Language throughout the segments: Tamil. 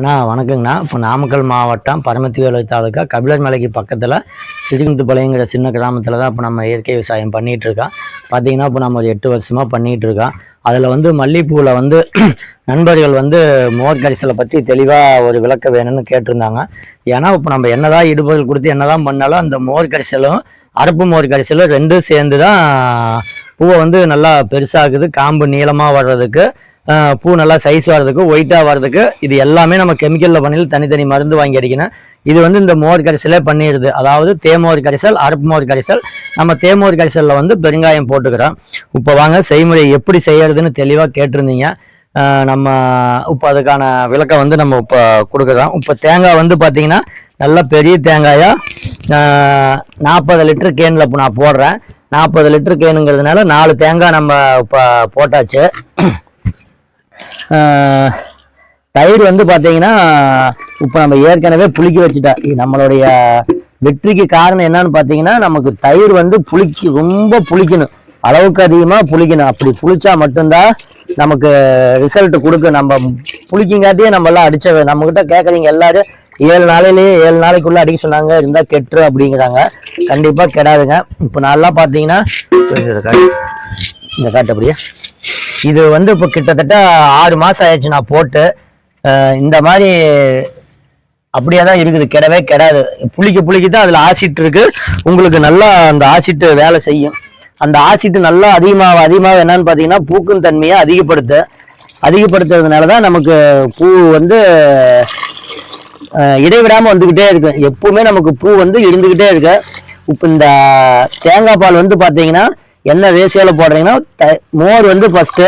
அண்ணா வணக்கங்கண்ணா. இப்போ நாமக்கல் மாவட்டம் பரமத்தி வேலை தாலுக்கா கபிலர் மலைக்கு பக்கத்தில் சிறுகுந்துப்பாளையங்கிற சின்ன கிராமத்தில் தான் இப்போ நம்ம இயற்கை விவசாயம் பண்ணிகிட்ருக்கோம் பார்த்தீங்கன்னா இப்போ நம்ம ஒரு எட்டு வருஷமாக பண்ணிகிட்டு இருக்கோம். அதில் வந்து மல்லிகைப்பூவில் வந்து நண்பர்கள் வந்து மோர் கரிசலை பற்றி தெளிவாக ஒரு விளக்கம் வேணும்னு கேட்டிருந்தாங்க. ஏன்னா இப்போ நம்ம என்னதான் இடுபொருள் கொடுத்து என்னதான் பண்ணாலும் அந்த மோர் கரிசலும் அரப்பு மோர் கரிசலும் ரெண்டும் சேர்ந்து தான் பூவை வந்து நல்லா பெருசாகுது. காம்பு நீளமாக வர்றதுக்கு பூ நல்லா சைஸ் வர்றதுக்கு ஒயிட்டாக வர்றதுக்கு இது எல்லாமே நம்ம கெமிக்கலில் பண்ணி தனித்தனி மருந்து வாங்கி அடிக்கணும். இது வந்து இந்த மோர் கரிசலே பண்ணிடுது. அதாவது தேமோர் கரிசல் அரப்பு மோர் கரிசல். நம்ம தேமோர் கரிசலில் வந்து பெருங்காயம் போட்டுக்கிறோம். இப்போ வாங்க செய்முறை எப்படி செய்யறதுன்னு தெளிவாக கேட்டிருந்தீங்க. நம்ம இப்போ அதுக்கான விளக்கம் வந்து நம்ம இப்போ கொடுக்குறோம். இப்போ தேங்காய் வந்து பார்த்தீங்கன்னா நல்ல பெரிய தேங்காயாக நாற்பது லிட்டர் கேனில் இப்போ நான் போடுறேன். நாற்பது லிட்டர் கேனுங்கிறதுனால நாலு தேங்காய் நம்ம இப்போ போட்டாச்சு. தயிர் வந்து பார்த்தீங்கன்னா இப்போ நம்ம ஏற்கனவே புளிக்க வச்சுட்டா. நம்மளுடைய வெற்றிக்கு காரணம் என்னன்னு பார்த்தீங்கன்னா நமக்கு தயிர் வந்து புளிக்கு ரொம்ப புளிக்கணும். அளவுக்கு அதிகமாக புளிக்கணும். அப்படி புளிச்சா மட்டும்தான் நமக்கு ரிசல்ட் கொடுக்கும் நம்ம புளிக்கிங்காட்டியே நம்ம எல்லாம் அடிச்ச நம்மக்கிட்ட கேட்குறீங்க எல்லாரும் ஏழு நாளையிலேயே ஏழு நாளைக்குள்ள அடிக்க சொன்னாங்க. இருந்தா கெட்டுரு அப்படிங்கிறாங்க. கண்டிப்பா கெடாதுங்க. இப்போ நல்லா பார்த்தீங்கன்னா இந்த காட்டு அப்படியே. இது வந்து இப்போ கிட்டத்தட்ட ஆறு மாதம் ஆயிடுச்சு நான் போட்டு. இந்த மாதிரி அப்படியே தான் இருக்குது. கெடவே கிடையாது புளிக்க புளிக்க தான் அதில் ஆசிட் இருக்கு. உங்களுக்கு நல்லா அந்த ஆசிட் வேலை செய்யும். அந்த ஆசிட் நல்லா அதிகமாக அதிகமாக என்னன்னு பார்த்தீங்கன்னா பூக்கும் தன்மையை அதிகப்படுத்து அதிகப்படுத்துறதுனால தான் நமக்கு பூ வந்து இடைவிடாமல் வந்துக்கிட்டே இருக்கு. எப்பவுமே நமக்கு பூ வந்து இருந்துக்கிட்டே இருக்கு. இப்போ இந்த தேங்காய் பால் வந்து பார்த்தீங்கன்னா என்ன ரேஷியோவில் போடுறீங்கன்னா த- மோர் வந்து ஃபஸ்ட்டு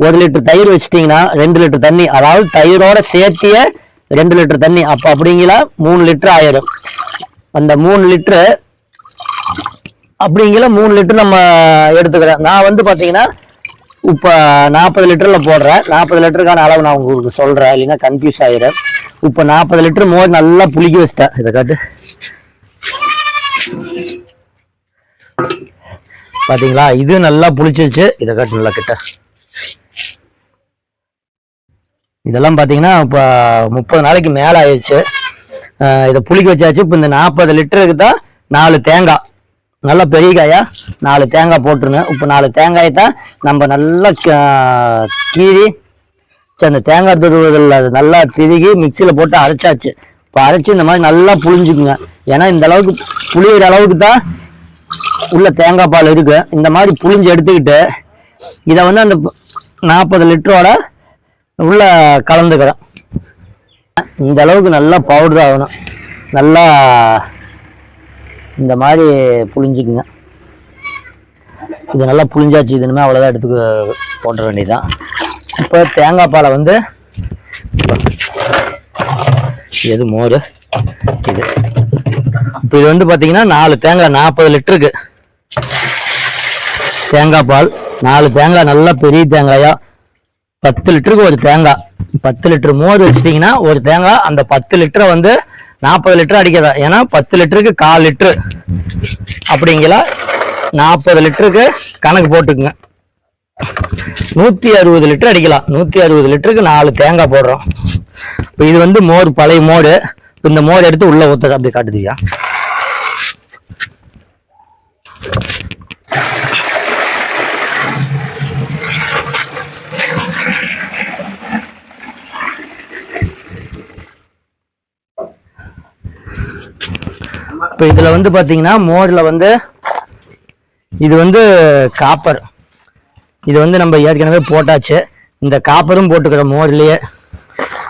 ஒரு லிட்டர் தயிர் வச்சிட்டிங்கன்னா ரெண்டு லிட்டர் தண்ணி. அதாவது தயிரோட சேர்த்திய ரெண்டு லிட்டர் தண்ணி. அப்போ அப்படிங்களா மூணு லிட்டர் ஆயிடும் அந்த மூணு லிட்டரு அப்படிங்கிற மூணு லிட்டர் நம்ம எடுத்துக்கிறேன். நான் வந்து பார்த்தீங்கன்னா இப்போ நாற்பது லிட்டரில் போடுறேன். நாற்பது லிட்டருக்கான அளவு நான் உங்களுக்கு சொல்கிறேன் இல்லைன்னா கன்ஃபியூஸ் ஆகிடும் இப்போ நாற்பது லிட்டர் மோர் நல்லா புளிக்க வச்சிட்டேன். இதை காட்டு. பாத்தீங்களா? இது நல்லா புளிச்சிருச்சு. இதை காட்டு நல்லா கிட்ட. இதெல்லாம் பாத்தீங்கன்னா இப்போ முப்பது நாளைக்கு மேலே ஆயிடுச்சு இதை புளிக்க வச்சாச்சு. இப்போ இந்த நாற்பது லிட்டருக்கு தான் நாலு தேங்காய். நல்லா பெரிய காயா? நாலு தேங்காய் போட்டுருங்க. இப்போ நாலு தேங்காயை தான் நம்ம நல்லா கீறி அந்த தேங்காய் துருவதில் அது நல்லா திருகி மிக்சியில் போட்டு அரைச்சாச்சு. இப்போ அரைச்சி இந்த மாதிரி நல்லா புளிஞ்சுக்குங்க. ஏன்னா இந்த அளவுக்கு புளியிற அளவுக்கு தான் உள்ள தேங்காய் பால் இருக்கு. இந்த மாதிரி புளிஞ்சு எடுத்துக்கிட்டு இதை வந்து அந்த நாற்பது லிட்டரோட உள்ள கலந்துக்கிறேன். இந்த அளவுக்கு நல்லா பவுடர் ஆகணும். நல்லா இந்த மாதிரி புளிஞ்சிக்குங்க இது நல்லா புளிஞ்சாச்சு இதுன்னு அவ்வளோதான் எடுத்துக்க போட்டுற வேண்டியதுதான். இப்போ தேங்காய் பாலை வந்து எது மோர் இது இப்போ இது வந்து பார்த்தீங்கன்னா நாலு தேங்காய் நாற்பது லிட்டருக்கு. தேங்காய் பால் நாலு தேங்காய் நல்லா பெரிய தேங்காயா? பத்து லிட்டருக்கு ஒரு தேங்காய். பத்து லிட்டர் மோர் வச்சிட்டிங்கன்னா ஒரு தேங்காய் அந்த பத்து லிட்டரை வந்து நாற்பது லிட்டர் அடிக்காதா ஏன்னா பத்து லிட்டருக்கு கால் லிட்டரு. அப்படிங்களா? நாற்பது லிட்டருக்கு கணக்கு போட்டுக்குங்க. நூற்றி அறுபது லிட்டர் அடிக்கலாம். நூற்றி அறுபது லிட்டருக்கு நாலு தேங்காய் போடுறோம். இப்போ இது வந்து மோர் பழைய மோர். இந்த மோர் எடுத்து உள்ள ஊத்த அப்படி காட்டுதியா? இப்போ இதில் வந்து பார்த்தீங்கன்னா மோரில் வந்து இது வந்து காப்பர். இது வந்து நம்ம ஏற்கனவே போட்டாச்சு. இந்த காப்பரும் போட்டுக்கிற மோர்லயே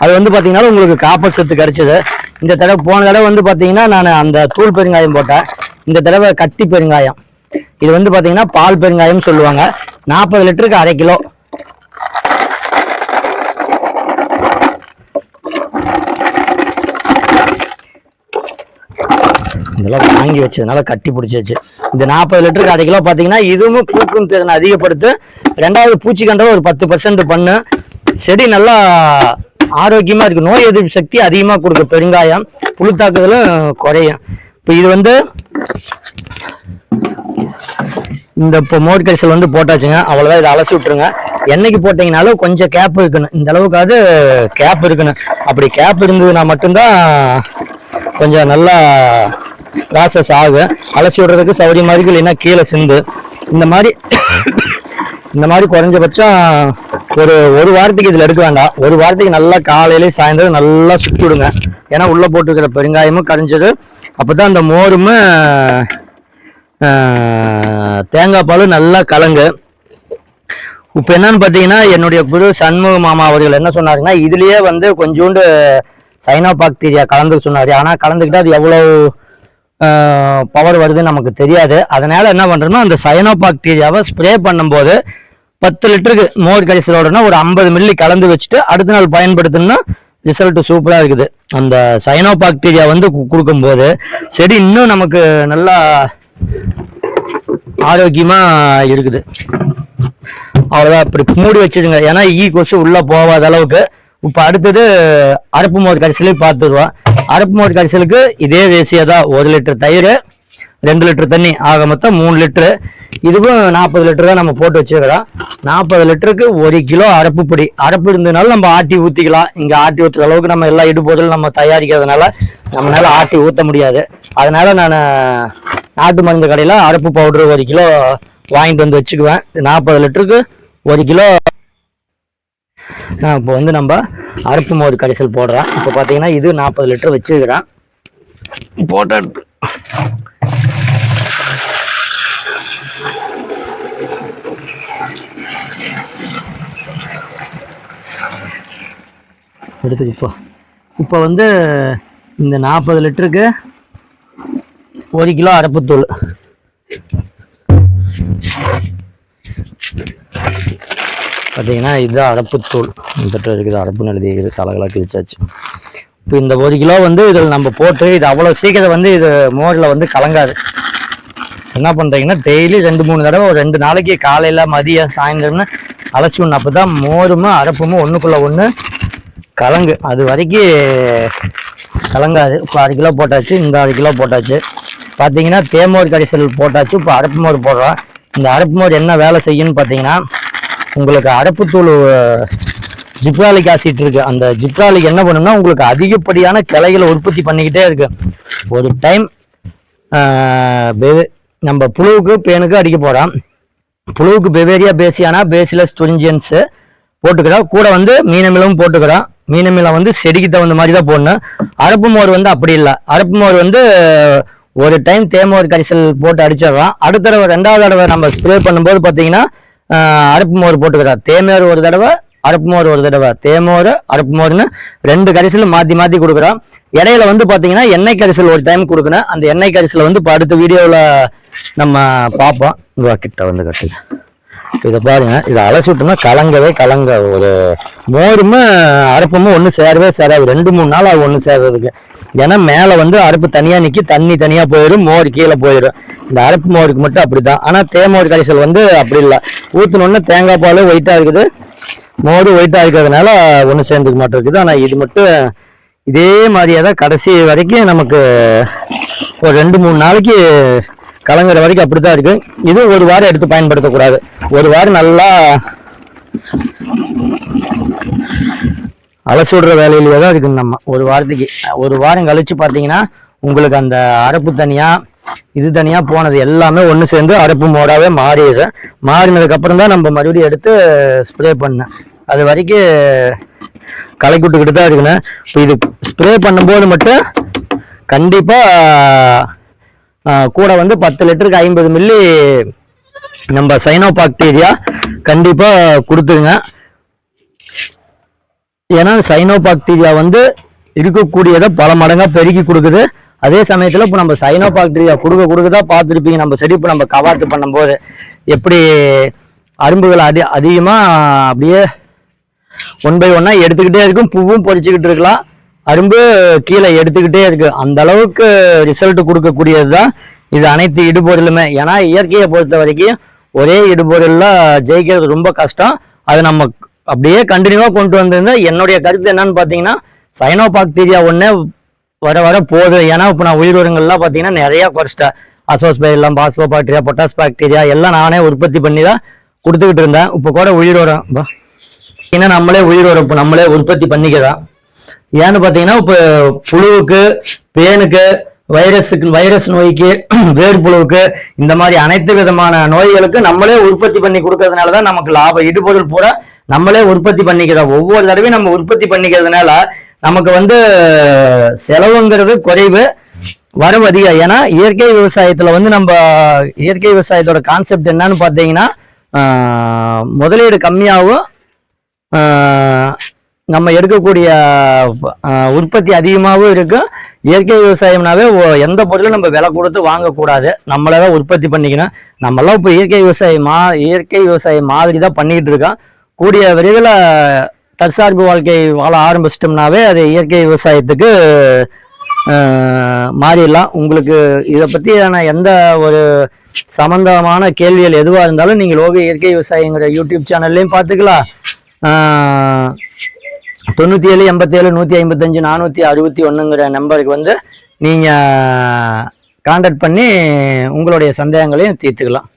அது வந்து பார்த்தீங்கன்னா உங்களுக்கு காப்பர் சத்து கிடைச்சது. இந்த தடவை போன தடவை வந்து பார்த்தீங்கன்னா நான் அந்த தூள் பெருங்காயம் போட்டேன். இந்த தடவை கட்டி பெருங்காயம். இது வந்து பார்த்தீங்கன்னா பால் பெருங்காயம் சொல்லுவாங்க. நாற்பது லிட்டருக்கு அரை கிலோ. இதெல்லாம் வாங்கி வச்சதுனால கட்டி பிடிச்சிச்சு. இந்த நாற்பது லிட்டருக்கு அரை கிலோ பார்த்தீங்கன்னா இதுவும் பூக்கும் திறனை அதிகப்படுத்து ரெண்டாவது பூச்சிக்கண்டவை ஒரு பத்து பர்சன்ட் பண்ணு. செடி நல்லா ஆரோக்கியமா இருக்கு. நோய் எதிர்ப்பு சக்தி அதிகமாக கொடுக்கும் பெருங்காயம் புழுத்தாக்குதலும் குறையும். இப்போ இது வந்து இந்த இப்போ மோர்கரிசல் வந்து போட்டாச்சுங்க. அவ்வளோதான் இதை அலசி விட்டுருங்க. என்னைக்கு போட்டீங்கனாலும் கொஞ்சம் கேப் இருக்கணும். இந்த அளவுக்காவது கேப் இருக்கணும். அப்படி கேப் இருந்ததுன்னா மட்டும்தான் கொஞ்சம் நல்லா ப்ராசஸ் ஆகும். அலசி விடுறதுக்கு சௌகரியமா இருக்கு. இல்லைன்னா கீழே சிந்து. இந்த மாதிரி இந்த மாதிரி குறைஞ்சபட்சம் ஒரு ஒரு வாரத்துக்கு இதில் எடுக்க வேண்டாம். ஒரு வாரத்துக்கு நல்லா காலையிலே சாயந்தரம் நல்லா சுற்றி விடுங்க. ஏன்னா உள்ளே போட்டுருக்கிற பெருங்காயமும் கரைஞ்சது. அப்போ தான் அந்த மோரும் தேங்காய் பாலும் நல்லா கலங்கு. இப்போ என்னன்னு பார்த்தீங்கன்னா என்னுடைய குரு சண்முக மாமா அவர்கள் என்ன சொன்னாருன்னா இதுலேயே வந்து கொஞ்சோண்டு சைனோ பாக்டீரியா கலந்து சொன்னார். ஆனால் கலந்துக்கிட்டால் அது எவ்வளோ பவர் வருதுன்னு நமக்கு தெரியாது. அதனால் என்ன பண்ணுறோன்னா அந்த சைனோ பாக்டீரியாவை ஸ்ப்ரே பண்ணும்போது பத்து லிட்டருக்கு மோர் கரிசலோடனா ஒரு ஐம்பது மில்லி கலந்து வச்சுட்டு அடுத்த நாள் பயன்படுத்தணும்னா ரிசல்ட் சூப்பராக இருக்குது. அந்த சைனோ பாக்டீரியா வந்து கொடுக்கும்போது செடி இன்னும் நமக்கு நல்லா ஆரோக்கியமா இருக்குது. அவ்வளோதான் இப்படி மூடி வச்சிடுங்க. ஏன்னா ஈ கொசு உள்ளே போகாத அளவுக்கு. இப்போ அடுத்தது அரப்பு மோர் கரிசலையும் பார்த்துருவோம் அரப்பு மோர் கரிசலுக்கு இதே ரேசியாக தான் ஒரு லிட்டர் தயிர். ரெண்டு லிட்டர் தண்ணி. ஆக மொத்தம் மூணு லிட்டரு. இதுவும் நாற்பது லிட்டர் தான் நம்ம போட்டு வச்சுக்கிறோம் நாற்பது லிட்டருக்கு ஒரு கிலோ அரப்பு பொடி. அரப்பு இருந்ததுனால நம்ம ஆட்டி ஊற்றிக்கலாம் இங்கே ஆட்டி ஊற்றுற அளவுக்கு நம்ம எல்லா இடுபொருள் நம்ம தயாரிக்கிறதுனால நம்மளால ஆட்டி ஊற்ற முடியாது. அதனால நான் நாட்டு மருந்து கடையில் அரப்பு பவுடர் ஒரு கிலோ வாங்கிட்டு வந்து வச்சுக்குவேன். நாற்பது லிட்டருக்கு ஒரு கிலோ இப்போ வந்து நம்ம அரப்பு மோர் கரைசல் போடுறேன் இப்போ பார்த்தீங்கன்னா இது நாற்பது லிட்டர் வச்சுக்கிறேன் போட்டோ எடுத்து எடுத்து இப்போ இப்போ வந்து இந்த நாற்பது லிட்டருக்கு ஒரு கிலோ அரப்புத்தூள். பார்த்தீங்கன்னா இதுதான் அரப்புத்தூள். இந்த இருக்குது அரப்புன்னு எழுதி இருக்குது தலைகளாக கிழிச்சாச்சு. இப்போ இந்த ஒரு கிலோ வந்து இதில் நம்ம போட்டு இது அவ்வளோ சீக்கிரம் வந்து இது மோரில் வந்து கலங்காது. என்ன பண்ணுறீங்கன்னா டெய்லி ரெண்டு மூணு தடவை ஒரு ரெண்டு நாளைக்கு காலையில் மதியம் சாயந்தரம்னு அழைச்சி விடணும் அப்போ தான் மோரும் அரப்பும் ஒன்றுக்குள்ளே ஒன்று கலங்கு. அது வரைக்கும் கலங்காது. இப்போ அரை கிலோ போட்டாச்சு இந்த அரை கிலோ போட்டாச்சு. பார்த்தீங்கன்னா தேமோர் கரிசல் போட்டாச்சு இப்போ அரப்பு மோர் போடுறோம். இந்த அரப்பு மோர் என்ன வேலை செய்யும்னு பார்த்தீங்கன்னா உங்களுக்கு அரப்புத்தூள் ஜிப்ராலிக் ஆசிட் இருக்கு. அந்த ஜிப்ராலிக் என்ன பண்ணும்னா உங்களுக்கு அதிகப்படியான கிளைகளை உற்பத்தி பண்ணிக்கிட்டே இருக்கு. ஒரு டைம் நம்ம புழுவுக்கு பேனுக்கு அடிக்க போகிறோம் புழுவுக்கு பெவேரியா பேசியானா பேசிலஸ் துரிஞ்சியன்ஸ் போட்டுக்கிறோம். கூட வந்து மீனமிலும் போட்டுக்கிறோம். மீனமிலம் வந்து செடிக்கு தகுந்த மாதிரி தான் போடணும். அரப்பு மோர் வந்து அப்படி இல்லை. அரப்பு மோர் வந்து ஒரு டைம் தேமோர் கரிசல் போட்டு அடிச்சிடலாம். அடுத்த தடவை ரெண்டாவது தடவை நம்ம ஸ்ப்ரே பண்ணும்போது பார்த்தீங்கன்னா அரப்பு மோர் போட்டுக்கிறோம் தேமோர் ஒரு தடவை அரப்பு மோர் ஒரு தடவை. தேமோர் அரப்பு மோர்னு ரெண்டு கரிசல் மாற்றி மாற்றி கொடுக்குறோம். இடையில வந்து பார்த்தீங்கன்னா எண்ணெய் கரிசல் ஒரு டைம் கொடுக்கணும். அந்த எண்ணெய் கரிசல் வந்து இப்போ அடுத்த வீடியோவில் நம்ம பார்ப்போம். கிட்ட வந்து கட்டுங்க. இதை பாருங்க இதை அலசிட்டோம்னா கலங்கவே கலங்க. ஒரு மோருமே அரப்புமே ஒன்று சேரவே சேராது. ரெண்டு மூணு நாள் ஆகும் ஒன்று சேர்றதுக்கு. ஏன்னா மேலே வந்து அரப்பு தனியாக நிற்கி தண்ணி தனியாக போயிடும் மோர் கீழே போயிடும் இந்த அரப்பு மோருக்கு மட்டும் அப்படி தான் ஆனால் தேமோர் கரைசல் வந்து அப்படி இல்லை. ஊற்றினோடனே தேங்காய் பால் ஒயிட்டாக இருக்குது. மோர் ஒயிட்டாக இருக்கிறதுனால ஒன்று சேர்ந்துக்க மாட்டேங்குது. ஆனால் இது மட்டும் இதே மாதிரியாக தான் கடைசி வரைக்கும் நமக்கு ஒரு ரெண்டு மூணு நாளைக்கு கலங்குற வரைக்கும் அப்படித்தான் இருக்கு. இது ஒரு வாரம் எடுத்து பயன்படுத்தக்கூடாது. ஒரு வாரம் நல்லா அலசுடுற வேலையிலேயே தான் இருக்குது நம்ம. ஒரு வாரத்துக்கு. ஒரு வாரம் கழிச்சு பார்த்தீங்கன்னா உங்களுக்கு அந்த அரப்பு தனியா இது தனியா போனது எல்லாமே ஒன்று சேர்ந்து அரப்பு மோடாவே மாறிடுது. மாறினதுக்கப்புறம் தான் நம்ம மறுபடியும் எடுத்து ஸ்ப்ரே பண்ணேன் அது வரைக்கும் கலக்கி விட்டுக்கிட்டு தான் இருக்கணும். இப்போ இது ஸ்ப்ரே பண்ணும்போது மட்டும் கண்டிப்பாக கூட வந்து பத்து லிட்டருக்கு ஐம்பது மில்லி நம்ம சைனோபாக்டீரியா கண்டிப்பாக கண்டிப்பா கொடுத்துருங்க. ஏன்னா சைனோபாக்டீரியா வந்து இருக்கக்கூடியதை பல மடங்காக பெருக்கி கொடுக்குது. அதே சமயத்தில் இப்போ நம்ம சைனோபாக்டீரியா கொடுக்க கொடுக்க தான் பார்த்துருப்பீங்க. நம்ம செடி இப்போ நம்ம கவாத்து பண்ணும்போது எப்படி அரும்புகள் அதி அதிகமாக அப்படியே ஒன் பை ஒன்னாக எடுத்துக்கிட்டே இருக்கும். பூவும் பொறிச்சிக்கிட்டு இருக்கலாம். அரும்பு கீழே எடுத்துக்கிட்டே இருக்கு. அந்த அளவுக்கு ரிசல்ட் கொடுக்கக்கூடியது தான் இது அனைத்து இடுபொருளுமே. ஏன்னா இயற்கையை பொறுத்த வரைக்கும் ஒரே இடுபொருளில் ஜெயிக்கிறது ரொம்ப கஷ்டம். அது நம்ம அப்படியே கண்டினியூவாக கொண்டு வந்திருந்தா என்னுடைய கருத்து என்னன்னு பார்த்தீங்கன்னா சைனோ பாக்டீரியா ஒன்று வர வர போகுது. ஏன்னா இப்போ நான் உயிர் உரங்கள்லாம் பார்த்தீங்கன்னா நிறைய குறைச்சிட்டேன் azospirillum phospho bacteria potash bacteria எல்லாம் நானே உற்பத்தி பண்ணி தான் கொடுத்துக்கிட்டு இருந்தேன். இப்போ கூட உயிர் உரம் பா. ஏன்னா நம்மளே உயிர் உரம் இப்போ நம்மளே உற்பத்தி பண்ணிக்கிறோம். ஏன்னு பார்த்தீங்கன்னா இப்போ புழுவுக்கு பேனுக்கு வைரஸுக்கு வைரஸ் நோய்க்கு வேர்ப்புழுவுக்கு இந்த மாதிரி அனைத்து விதமான நோய்களுக்கு நம்மளே உற்பத்தி பண்ணி கொடுக்கறதுனால தான் நமக்கு லாபம். இடுபொருள் பூரா நம்மளே உற்பத்தி பண்ணிக்கிறோம். ஒவ்வொரு தடவையும் நம்ம உற்பத்தி பண்ணிக்கிறதுனால நமக்கு வந்து செலவுங்கிறது குறைவு வரவு அதிகம். ஏன்னா இயற்கை விவசாயத்துல வந்து நம்ம இயற்கை விவசாயத்தோட கான்செப்ட் என்னன்னு பார்த்தீங்கன்னா முதலீடு கம்மியாகவும் நம்ம எடுக்கக்கூடிய உற்பத்தி அதிகமாகவும் இருக்கும். இயற்கை விவசாயம்னாவே எந்த பொருளும் நம்ம விலை கொடுத்து வாங்கக்கூடாது. நம்மளை தான் உற்பத்தி பண்ணிக்கணும். நம்மளாம் இப்போ இயற்கை விவசாயம் மா இயற்கை விவசாயம் மாதிரி தான் பண்ணிக்கிட்டு இருக்கோம். கூடிய விரைவில் தற்சார்பு வாழ்க்கை வாழ ஆரம்பிச்சிட்டோம்னாவே அது இயற்கை விவசாயத்துக்கு மாறிடலாம். உங்களுக்கு இதை பற்றியான எந்த ஒரு சம்பந்தமான கேள்விகள் எதுவாக இருந்தாலும் நீங்கள் லோக இயற்கை விவசாயங்கிற யூடியூப் சேனல்லையும் பார்த்துக்கலாம். தொண்ணூற்றி ஏழு எண்பத்தேழு நூற்றி ஐம்பத்தஞ்சு நானூற்றி அறுபத்தி ஒன்றுங்கிற நம்பருக்கு வந்து நீங்கள் காண்டாக்ட் பண்ணி உங்களுடைய சந்தேகங்களையும் தீர்த்துக்கலாம்.